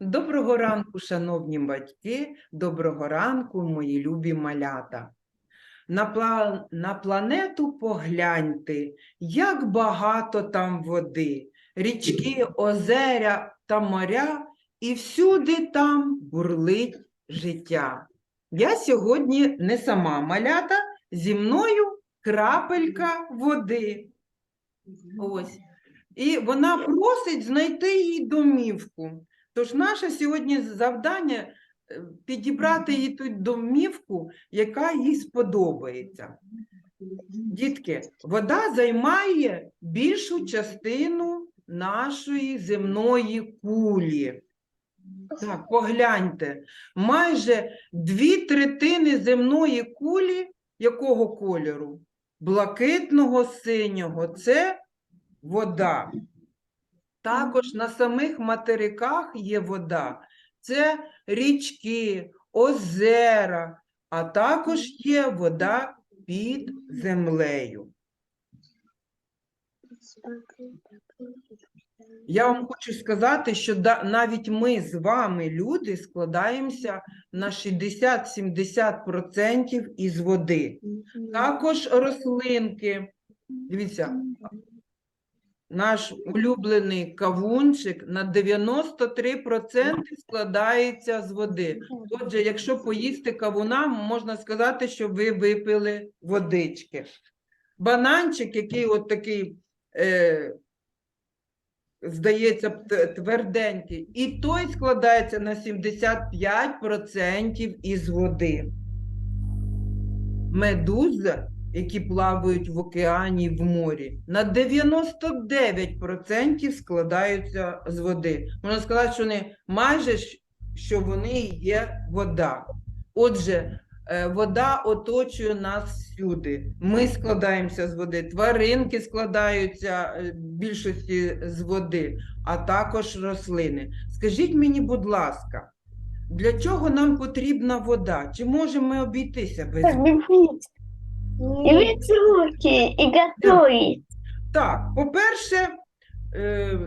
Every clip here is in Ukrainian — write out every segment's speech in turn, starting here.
Доброго ранку, шановні батьки, доброго ранку, мої любі малята. На, пла... на планету погляньте, як багато там води, річки, озеря та моря, і всюди там бурлить життя. Я сьогодні не сама малята, зі мною крапелька води. Ось. І вона просить знайти їй домівку. Тож наше сьогодні завдання е, підібрати їй ту домівку, яка їй сподобається. Дітки, вода займає більшу частину нашої земної кулі. Так, погляньте, майже дві третини земної кулі якого кольору? Блакитного синього це вода. Також на самих материках є вода. Це річки, озера, а також є вода під землею. Я вам хочу сказати, що навіть ми з вами, люди, складаємося на 60-70% із води. Також рослинки. Дивіться, наш улюблений кавунчик на 93% складається з води. Отже, якщо поїсти кавуна, можна сказати, що ви випили водички. Бананчик, який от такий, е, здається, тверденький, і той складається на 75% із води. Медузи, які плавають в океані, в морі, на 99% складаються з води. Можна сказати, що вони майже що вони є вода. Отже, е, вода оточує нас всюди. Ми складаємося з води, тваринки складаються е, більшості з води, а також рослини. Скажіть мені, будь ласка, для чого нам потрібна вода? Чи можемо ми обійтися без води? И мыть руки, и готовить. Так, по-перше, е,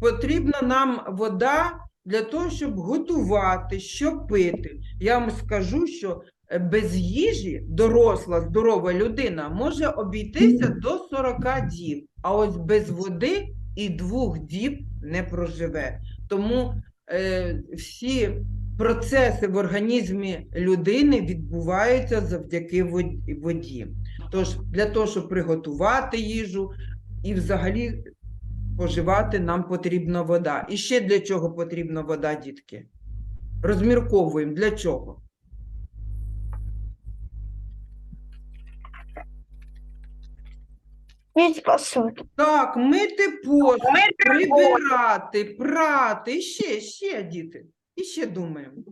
потрібна нам вода для того, щоб готувати, щоб пити. Я вам скажу, що е, без їжі доросла, здорова людина може обійтися до 40 діб, а ось без води і двох діб не проживе. Тому е, всі процеси в організмі людини відбуваються завдяки воді. Тож для того, щоб приготувати їжу і взагалі споживати, нам потрібна вода. І ще для чого потрібна вода, дітки? Розмірковуємо для чого? Мыть посуду. Так, мити посуд, прибирати, прати, ще, ще, діти, і ще думаємо.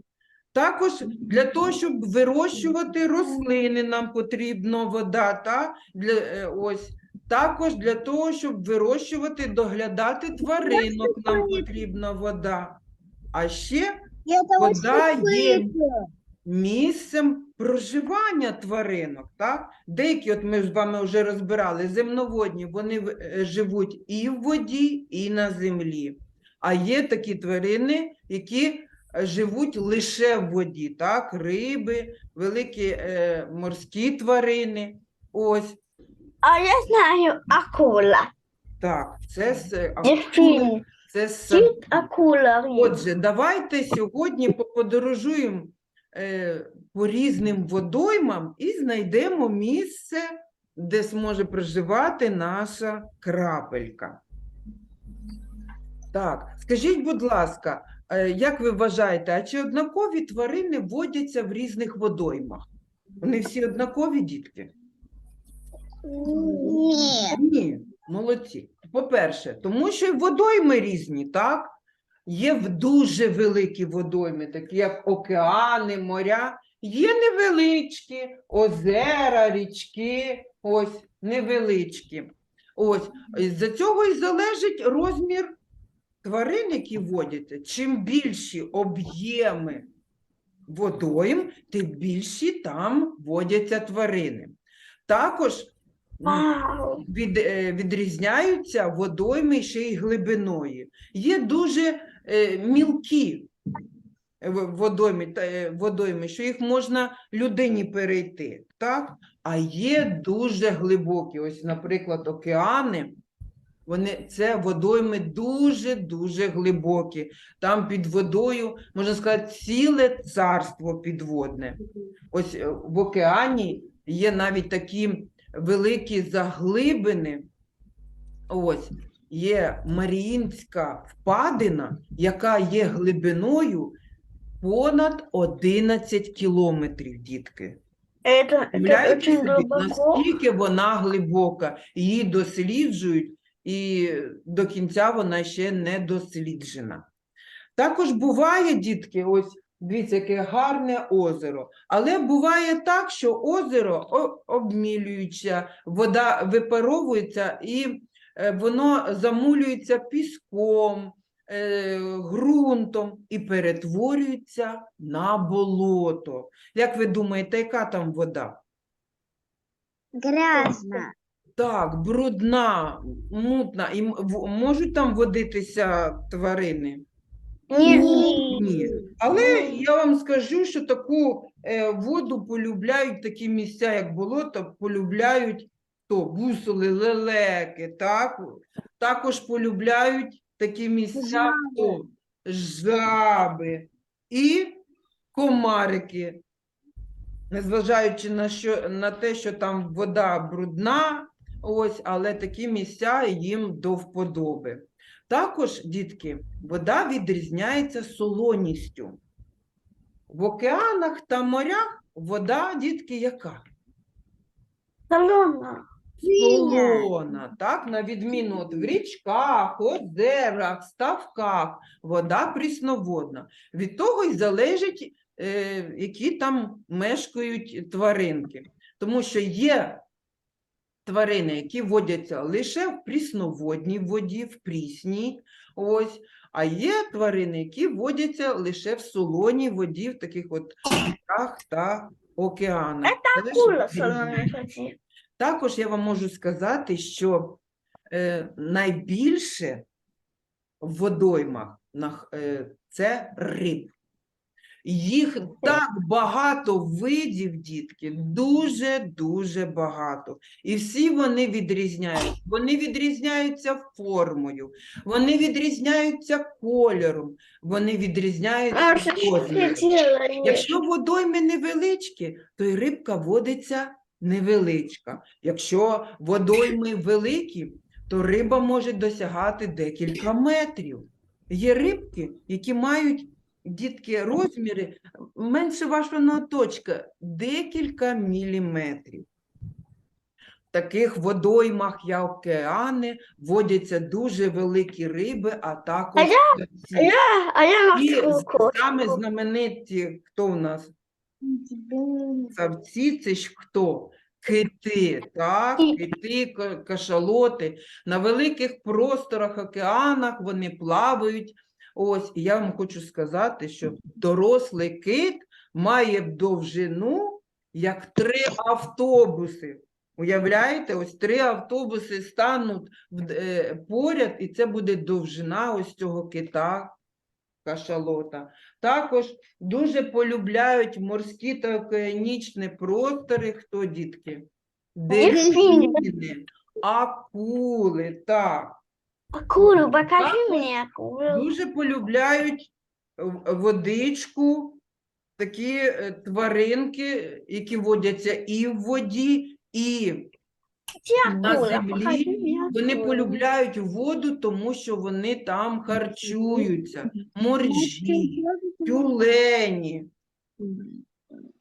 Також для того, щоб вирощувати рослини, нам потрібна вода, та? Для, е, ось. Також для того, щоб вирощувати, доглядати тваринок, нам потрібна вода. А ще вода є місцем проживання тваринок. Так? Деякі, от ми з вами вже розбирали, земноводні, вони е, живуть і в воді, і на землі. А є такі тварини, які живуть лише в воді, так? Риби, великі е, морські тварини. Ось А я знаю, акула. так, це с- акули, Дельфин. це с- акула. Отже, давайте сьогодні поподорожуємо е, по різним водоймам і знайдемо місце, де зможе проживати наша крапелька. Так, скажіть, будь ласка, е, як ви вважаєте, а чи однакові тварини водяться в різних водоймах? Вони всі однакові, дітки? Нет. Ні, молодці. По-перше, тому що й водойми різні, так? Є в дуже великі водойми, такі як океани, моря. Є невеличкі озера, річки, ось невеличкі. Ось з цього і залежить розмір тварин, які водяться. Чим більші об'єми водойм, тим більші там водяться тварини. Також від, е, відрізняються водойми ще й глибиною. Є дуже е, мілкі водойми, е, водойми, що їх можна людині перейти, так? А є дуже глибокі, ось, наприклад, океани, вони, це водойми дуже-дуже глибокі. Там під водою, можна сказати, ціле царство підводне. Ось е, в океані є навіть такі великі заглибини. Ось є Маріїнська впадина, яка є глибиною понад 11 кілометрів, дітки. Это Уявляєте очень собі, глубоко. наскільки вона глибока, її досліджують, і до кінця вона ще не досліджена. Також буває, дітки, ось дивіться, яке гарне озеро. Але буває так, що озеро обмілюється, вода випаровується і е, воно замулюється піском, е, ґрунтом і перетворюється на болото. Як ви думаєте, яка там вода? Грязно. Так, брудна, мутна. І м- в- можуть там водитися тварини? Нет. Ні. Але я вам скажу, що таку е, воду полюбляють такі місця, як болото, полюбляють то, бусоли, лелеки, так? Також полюбляють такі місця, хто? жаби і комарики. Незважаючи на, що, на те, що там вода брудна, ось, але такі місця їм до вподоби. Також, дітки, вода відрізняється солоністю. В океанах та морях вода, дітки, яка? Солоно. Солона, так, на відміну от в річках, озерах, ставках, вода прісноводна. Від того й залежить, е, які там мешкають тваринки. Тому що є тварини, які водяться лише в прісноводній воді, в прісній, ось, а є тварини, які водяться лише в солоній воді, в таких от ріках та океанах. Це Акула. Також я вам можу сказати, що е, найбільше в водоймах нах- е, це риб. Їх так багато видів, дітки, дуже-дуже багато. І всі вони відрізняються. Вони відрізняються формою, вони відрізняються кольором, вони відрізняються розміром. Якщо водойми невеличкі, то й рибка водиться невеличка. Якщо водойми великі, то риба може досягати декілька метрів. Є рибки, які мають дітки розміри менше вашого ноготочка, декілька міліметрів. В таких водоймах, як океани, водяться дуже великі риби, а також птиці. Я, а я І саме знамениті, хто в нас Савці це ж хто? Кити, так? Кити, кашалоти. На великих просторах, океанах вони плавають. Ось, і я вам хочу сказати, що дорослий кит має довжину як три автобуси. Уявляєте, ось три автобуси стануть в- е, поряд, і це буде довжина ось цього кита, кашалота. Також Дуже полюбляють морські та океанічні простори. Хто, дітки? Дельфіни. Дельфіни, акули, так. Акулу, покажи мне. Дуже полюбляють водичку, такі е, тваринки, які водяться і в воді, і Где на акула? землі. Покажи мне Вони полюбляють воду, тому що вони там харчуються. Моржі, тюлені,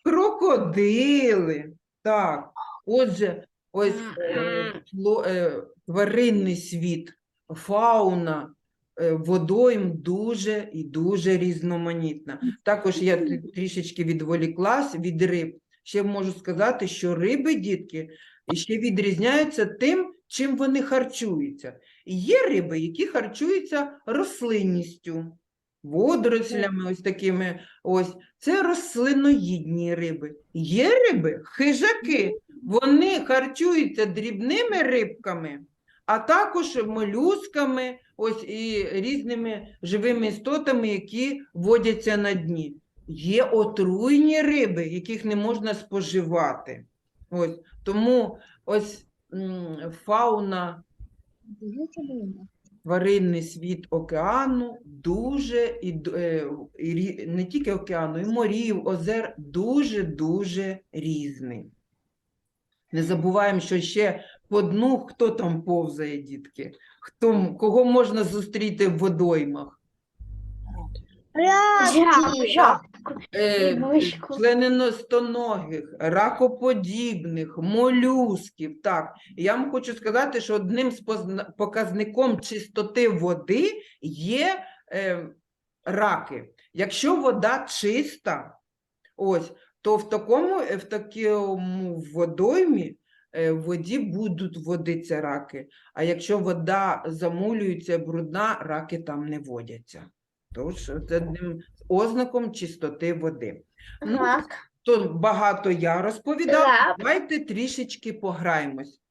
крокодили. Так, отже, ось е, фло- е, тваринний світ, фауна е, водойм дуже і дуже різноманітна. Також я трішечки відволіклась від риб. Ще можу сказати, що риби, дітки, ще відрізняються тим, чим вони харчуються. Є риби, які харчуються рослинністю, водорослями, ось такими ось. Це рослиноїдні риби. Є риби, хижаки, вони харчуються дрібними рибками, а також молюсками, ось і різними живими істотами, які водяться на дні. Є отруйні риби, яких не можна споживати. Ось тому ось фауна тваринний світ океану дуже і, е, і не тільки океану, і морів, озер дуже-дуже різний. Не забуваємо, що ще по дну хто там повзає, дітки, хто, кого можна зустріти в водоймах. Е, членистоногих, ракоподібних, молюсків. Так, я вам хочу сказати, що одним з показником чистоти води є е, раки. Якщо вода чиста, ось, то в такому, в такому водоймі в воді будуть водитися раки. А якщо вода замулюється брудна, раки там не водяться. Тож це одним ознаком чистоти води. Ну, то багато я розповідала. Давайте трішечки пограємось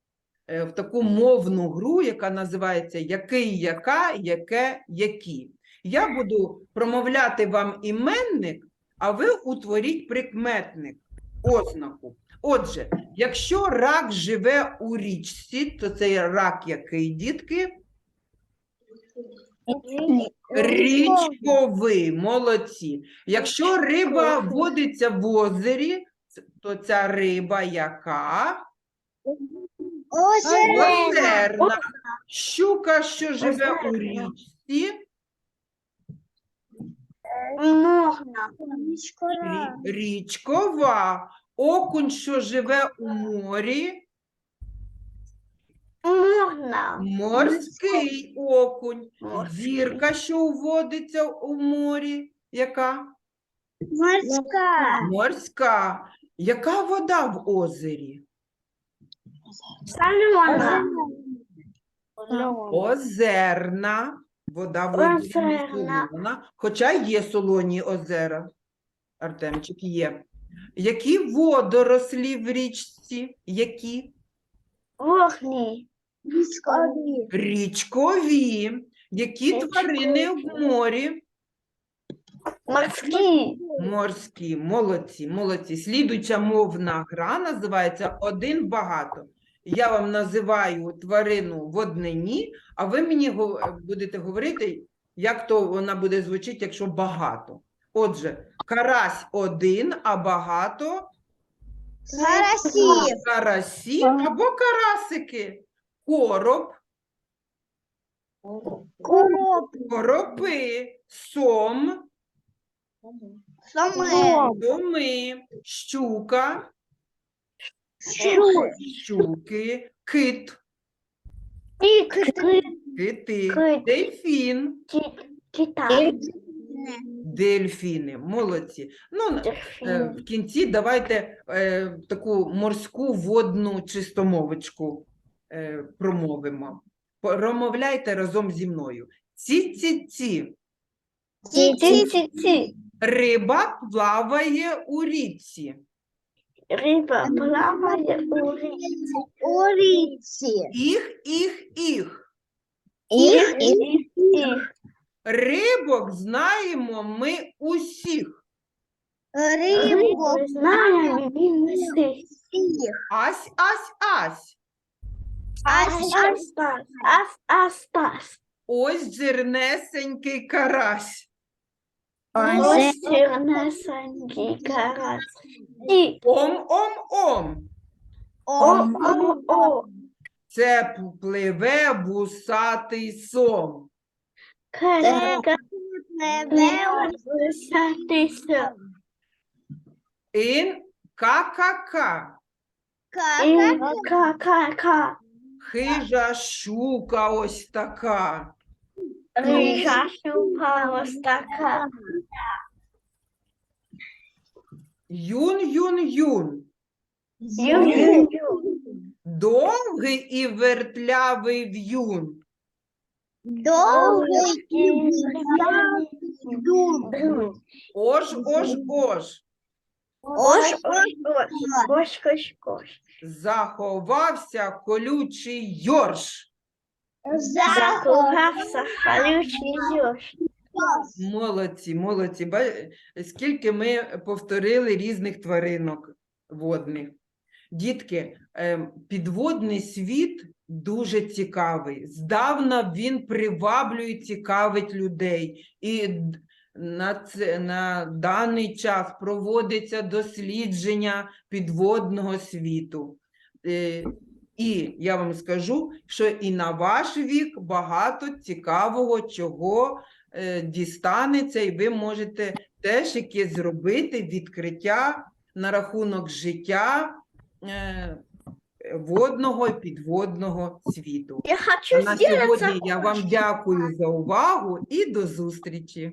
е, в таку мовну гру, яка називається Який, яка, яке, які. Я буду промовляти вам іменник, а ви утворіть прикметник, ознаку. Отже, якщо рак живе у річці, то цей рак який, дітки? Річковий, молодці. Якщо риба водиться в озері, то ця риба яка? Озерна. Щука, що живе у річці, Можна. рі- річкова. Окунь, що живе у морі, Можна. морський окунь. Зірка, що водиться у морі, яка? Морська. Морська. Яка вода в озері? Солена. Озерна. Вода в воді не солона, хоча є солоні озера. Артемчик є. Які водорослі в річці? Які? Вогні. Річкові. Які тварини в морі? Морські. Морські. Молодці, молодці. Слідуюча мовна гра називається Один багато. Я вам називаю тварину в однині, а ви мені будете говорити, як то вона буде звучати, якщо багато. Отже, карась один, а багато Карасі. карасі або карасики. Короб, Короб. коропи, сом, Соми. доми, щука, Щук. щуки, кит, Кит. Кит. кити, Кит. дельфін, дельфіни. Молодці. Ну, на- е, в кінці давайте е, таку морську водну чистомовочку е, промовимо. Промовляйте разом зі мною. Ці-ці-ці. Ці-ці-ці. Риба плаває у річці. Риба плаває у річці. У річці. Їх, їх. Їх, їх, їх. Рибок знаємо ми усіх. Рибу знаємо він усіх. Ась, ась, ась. Ас, ас, ас, ас, ас, ас. Ось жирнесенький карась. Ось чернесенький карась. І Ом-ом-ом. о-о-о. Це пливе вусатий сом. Карека пливе висатися. Ін ка-ка-ка. Ка-ка-ка. Хижа щука ось така. Рижа шука ось така. Юн-юн-юн. Ю-ю-ю. Довгий і вертлявий в'юн. Довгий і Дун. Ож, ож, ож. Ось, ось, ось, ось, ось, ось. Заховався колючий йорш. Колючий дощ. Молодці, молодці. Ба- Скільки ми повторили різних тваринок водних. Дітки, ем, підводний світ дуже цікавий. Здавна він приваблює, цікавить людей. І д- на, це, на даний час проводиться дослідження підводного світу. Е, І я вам скажу, що і на ваш вік багато цікавого чого е, дістанеться, і ви можете теж якесь зробити відкриття на рахунок життя е, водного і підводного світу. Я хочу На сьогодні я вам дякую за увагу і до зустрічі.